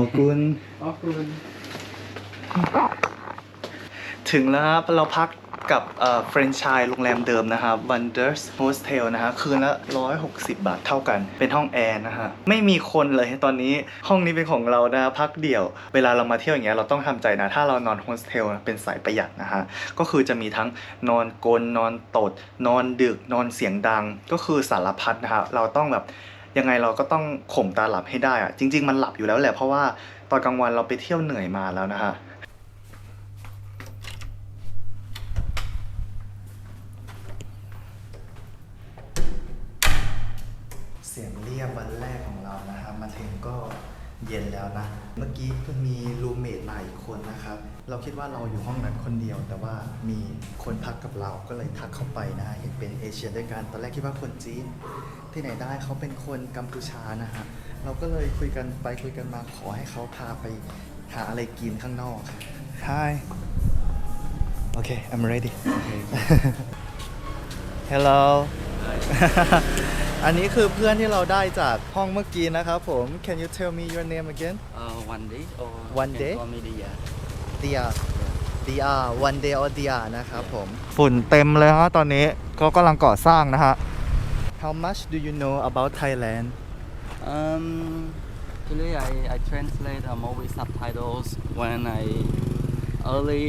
ขอบคุณ ขอบคุณ ถึงแล้วครับ เราพักกับเอ่อเฟรนช์ชายโรงแรมเดิมนะครับ Wonders Hostel นะฮะคืนละ 160 บาทเท่ากัน เป็นห้องแอร์นะฮะ ไม่มีคนเลยตอนนี้ห้องนี้เป็นของเรานะพักเดี่ยว เวลาเรามาเที่ยวอย่างเงี้ยเราต้องทำใจนะ ถ้าเรานอนโฮสเทลเป็นสายประหยัดนะฮะ ก็คือจะมีทั้งนอนกลนนอนตด นอนดึกนอนเสียงดัง ก็คือสารพัดนะฮะเราต้องแบบ ยังไงเราก็ต้องข่มตาหลับให้ได้อะจริง ๆ มันหลับอยู่แล้วแหละเพราะว่าตอนกลางวันเราไปเที่ยวเหนื่อยมาแล้วนะฮะเสียงเรียบวันแรกของเรานะฮะมาถึงก็เย็นแล้วนะ มื่อกี้เพิ่งมีรูมเมทมาอีกคนนะครับ เราคิดว่าเราอยู่ห้องนั้นคนเดียว แต่ว่ามีคนพักกับเราก็เลยทักเข้าไปนะฮะเห็นเป็นเอเชียด้วยกัน ตอนแรกคิดว่าคนจีน ที่ไหนได้เขาเป็นคนกัมพูชานะฮะ เราก็เลยคุยกันไปคุยกันมาขอให้เขาพาไปหาอะไรกินข้างนอก Hi Okay I'm ready Hello อันนี้คือเพื่อนที่เราได้จากห้องเมื่อกี้นะครับผม Can you tell me your name again Uh, one day or One can day? call me Dia. เดียเดีย one day or เดียนะครับผม ฝุ่นเต็มเลยฮะตอนนี้ก็กำลังก่อสร้างนะฮะ How much do you know about Thailand Um, actually, I, I translate a movie subtitles when I early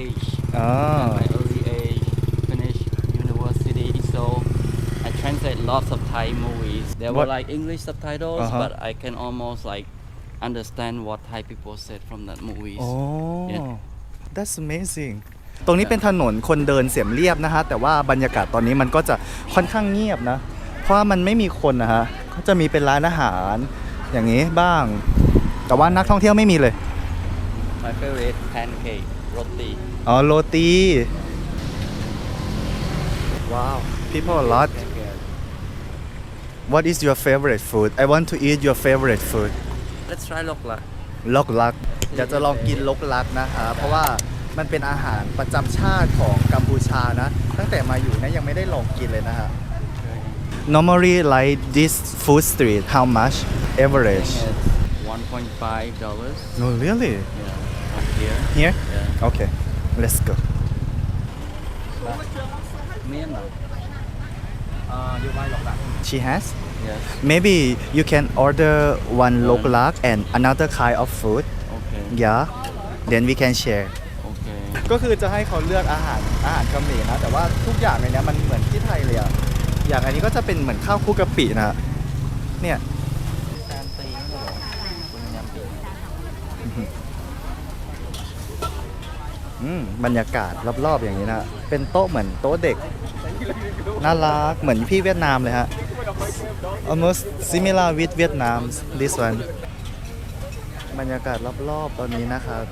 age. อ๋อ When my early age finish university, so I translate lots of Thai movies. There were What- like English subtitles, Uh-huh. but I can almost like understand what Thai people said from that movies. โอ้ Yeah. that's amazing ตรงนี้เป็นถนนคนเดินเสียมเรียบนะฮะ แต่ว่าบรรยากาศตอนนี้มันก็จะค่อนข้างเงียบนะ เพราะว่ามันไม่มีคนนะฮะ ก็จะมีเป็นร้านอาหารอย่างนี้บ้าง แต่ว่านักท่องเที่ยวไม่มีเลย My favorite pancake, roti. อ๋อโรตี ว้าว people a lot what is your favorite food I want to eat your favorite food Let's try lok lak. ลกลักอยากจะลองกินลกลักนะฮะเพราะว่ามันเป็นอาหารประจำชาติของกัมพูชานะ ตั้งแต่มาอยู่นะยังไม่ได้ลองกินเลยนะฮะ normally like this food street how much average It's 1.5 dollars. no really Yeah, one here. here Yeah. okay let's go Miên à? Uh, you buy lọc lặt. she has Yes. maybe you can order one lok lak and another kind of food Okay. yeah then we can share Okay. ก็คือจะให้เขาเลือกอาหารอาหารเขมรนะ แต่ว่าทุกอย่างในเนี้ยมันเหมือนที่ไทยเลยอะอย่างอันนี้ก็จะเป็นเหมือนข้าวคลุกกะปินะ เนี่ย San tí nữa rồi. Tôi nhắm tí. อืมบรรยากาศรอบๆอย่างนี้นะ เป็นโต๊ะเหมือนโต๊ะเด็ก น่ารัก เหมือนพี่เวียดนามเลยฮะ almost similar with Vietnam this one บรรยากาศรอบๆตอนนี้นะครับ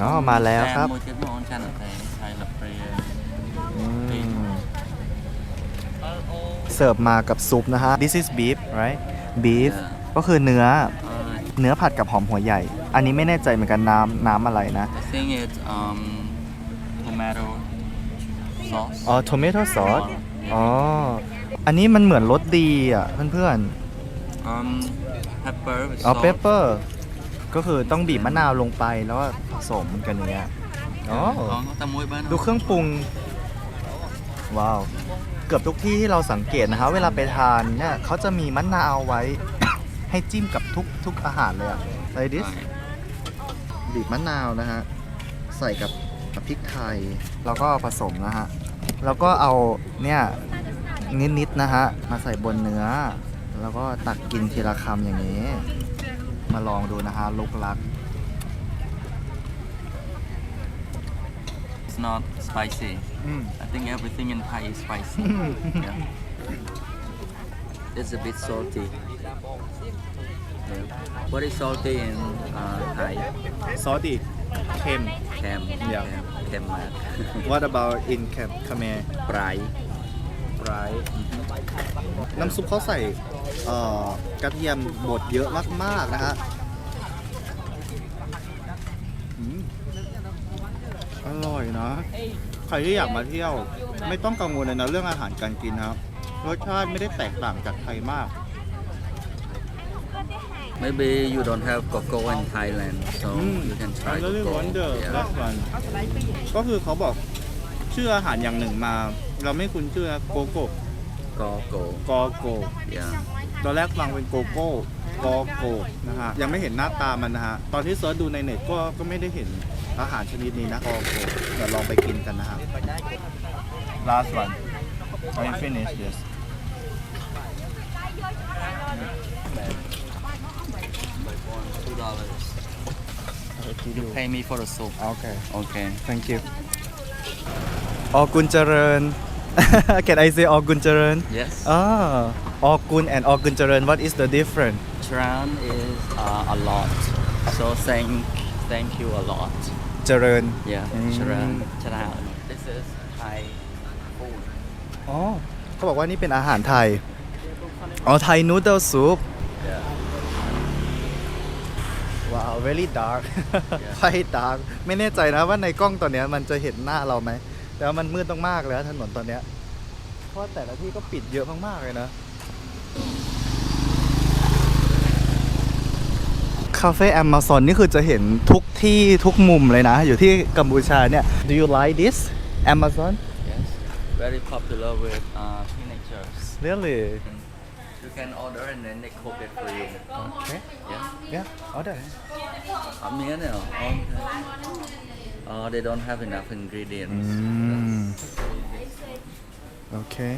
อ๋อมาแล้วครับ เสิร์ฟมากับซุปนะฮะ this is beef right beef Yeah. ก็คือเนื้อ Uh, เนื้อผัดกับหอมหัวใหญ่ อันนี้ไม่แน่ใจเหมือนกันน้ำน้ำอะไรนะ I think it's um tomato sauce. อ๋อ tomato sauce อ๋อ อันนี้มันเหมือนรสดีอะเพื่อน Um, pepper with ๆ อ๋อ salt. pepper ก็คือต้องบีบมะนาวลงไปแล้วก็ผสมกันอย่างเงี้ยอ๋อ Có ta muối bên ดูเครื่องปรุง ว้าว เกือบทุกที่ที่เราสังเกตนะฮะเวลาไปทานเนี่ยเขาจะมีมะนาวไว้ ให้จิ้มกับทุกทุกอาหารเลยอะ like this บีบมะนาวนะฮะ ใส่กับกับพริกไทย แล้วก็ผสมนะฮะ แล้วก็เอาเนี่ยนิดๆนะฮะ มาใส่บนเนื้อ แล้วก็ตักกินทีละคำอย่างนี้ มาลองดูนะฮะลูกลัก It's not spicy. อืม I think everything in Thai is spicy. yeah. It's a bit salty. Yeah. What is salty in uh, Thai? ซอสดิเค็ม Cam. Yeah. Cam. Cam mát. What about in Khmer Khmer Fry. right น้ำซุปเขาใส่เอ่อกระเทียมบดเยอะมากๆนะฮะอืม ร่อยนะ ใครที่อยากมาเที่ยว ไม่ต้องกังวลเลยนะเรื่องอาหารการกินนะครับ รสชาติไม่ได้แตกต่างจากไทยมาก Maybe you don't have cocoa in Thailand, so you can try I really cocoa. wonder Yeah. that one ก็คือเขาบอกชื่ออาหารอย่างหนึ่งมา เราไม่คุ้นชื่อนะโกโก้ Cocoa. กอโก Yeah. ตอนแรกฟังเป็นโกโก้กอโกนะฮะ ยังไม่เห็นหน้าตามันนะฮะ ตอนที่เซิร์ชดูในเน็ตก็ก็ไม่ได้เห็น อาหารชนิดนี้นะกอโกเดี๋ยวลองไปกินกันนะครับ last one I finish this Two dollars. You pay me for the soup. โอเค Okay. thank you ออกุลเจริญ Can I say ออกุลเจริญ Yes. อ่าออกุล and ออกุลเจริญ what is the difference Tran is uh, a lot. So thank thank you a lot. เจริญ Yeah. Mm. Charan. Charan. This is Thai food. อ๋อเขาบอกว่านี่เป็นอาหารไทย อ๋อ ไทยนูเดิลซุป Yeah. ว้าว very dark ไฟ dark ไม่แน่ใจนะว่าในกล้องตอนเนี้ยมันจะเห็นหน้าเราไหม แต่ว่ามันมืดต้องมากๆแล้วถนนตอนเนี้ยเพราะแต่ละที่ก็ปิดเยอะมากๆเลยนะ คาเฟ่ Amazon นี่คือจะเห็นทุกที่ทุกมุมเลยนะ อยู่ที่กัมพูชาเนี่ย Do you like this Amazon Yes. Very popular with uh, teenagers. Really You can order and then they cook it for you. Okay Yeah. Yeah order A meal. Okay. Uh, they don't have enough ingredients. Mm. Okay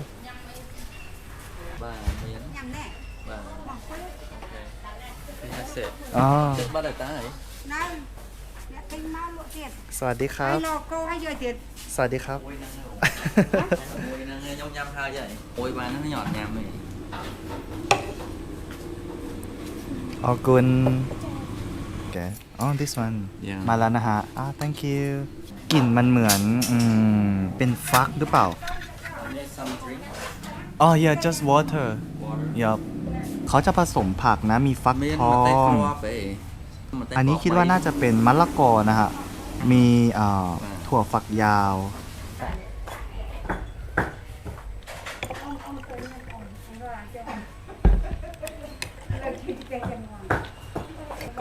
Ba miếng. Ba. Okay. That's it. อ๋อ Chết bắt được tay. นั่นอยากกินมาลูกเตียดสวัสดีคให้รับ โลโก้ให้เยอะเตียดสวัสดีครับ Ôi năng Ôi năng nghe nhông nhăm hai vậy. Ôi ba nó nhọt nhằm vậy. ออกุลแกอ๋อ this one Yeah. มาแล้วนะฮะอ่า thank you กลิ่นมันเหมือนอืมเป็นฟักหรือเปล่า Need some drink? อ๋อ yeah just water Water? ย e เขาจะผสมผักนะมีฟัก Miên ทอ mà tay ง khô vậy. Mà tay อันนี้ khô คิดว่า vậy. น่าจะเป็นมะละกอนะฮะ มีเอ่อถั่วฝักยาว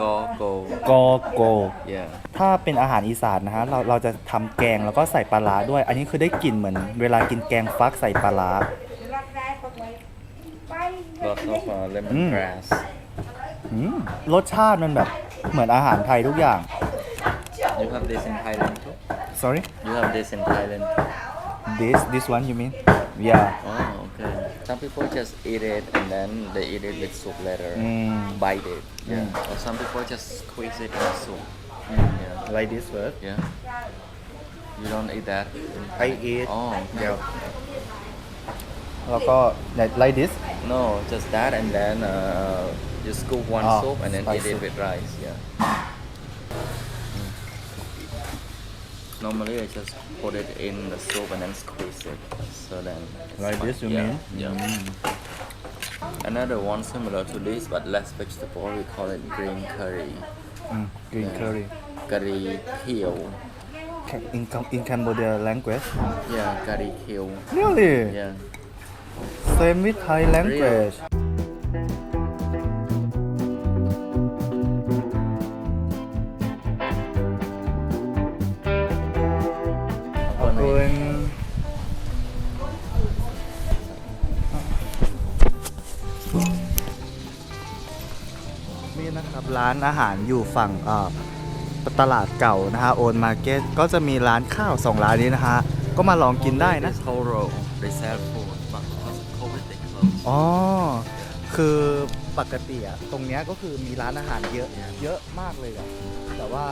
Có cô. กอโก Yeah. ถ้าเป็นอาหารอีสานนะฮะ เราเราจะทำแกงแล้วก็ใส่ปลาร้าด้วย อันนี้คือได้กลิ่นเหมือน เวลากินแกงฟักใส่ปลาร้า รับได้ปกไว้ไป Lots of uh, lemongrass. อืมรสชาติมันแบบเหมือนอาหารไทยทุกอย่าง You have this in Thailand too? sorry You have this in Thailand too? this this one you mean yeah Oh, okay. Some people just eat it and then they eat it with soup later. Mm. Bite it. Yeah. Mm. Or some people just squeeze it in the soup. Yeah. like this first Yeah. You don't eat that? I eat Oh. yeah แล้วก็ like like this No, just that and then uh, you scoop one Oh, soup and then spice eat it soup. with rice. Yeah. Mm. Normally I just put it in the soup and then squeeze it. So then it's like fine. this you yeah. mean Yeah. Mm. Another one similar to this but less vegetable, we call it green curry. Mm, green Yeah. curry Curry keel. in Cam- in Cambodia language Yeah, curry keel. really Yeah. Same with Thai language ขอบคุณนี่นะครับ ร้านอาหารอยู่ฝั่งเอ่อตลาดเก่านะฮะโอนมาร์เก็ตก็จะมีร้านข้าวสองร้านนี้นะฮะ ก็มาลองกินได้นะ This whole row, they sell food, อ๋อ คือปกติอะตรงเนี้ยก็คือมีร้านอาหารเยอะเยอะมากเลยอะแต่ว่า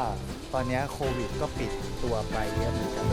ตอนเนี้ยโควิดก็ปิดตัวไปเยอะเหมือนกัน